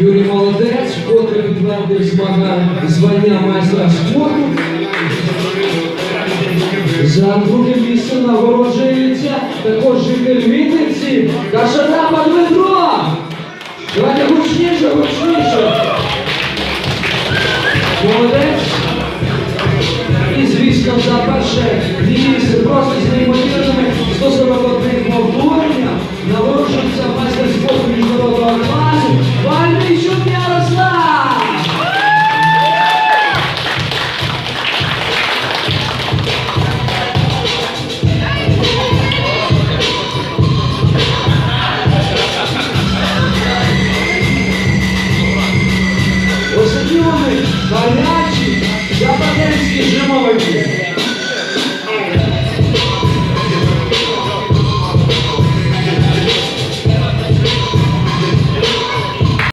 Юрій Молодець, вкотре відвердив звання майстра спорту. За друге місце нагороджується також житель Вінниці Кашатапа Дмитро. Давайте гучніше, гучніше. Молодець. І звісно, за перше місце. всі живо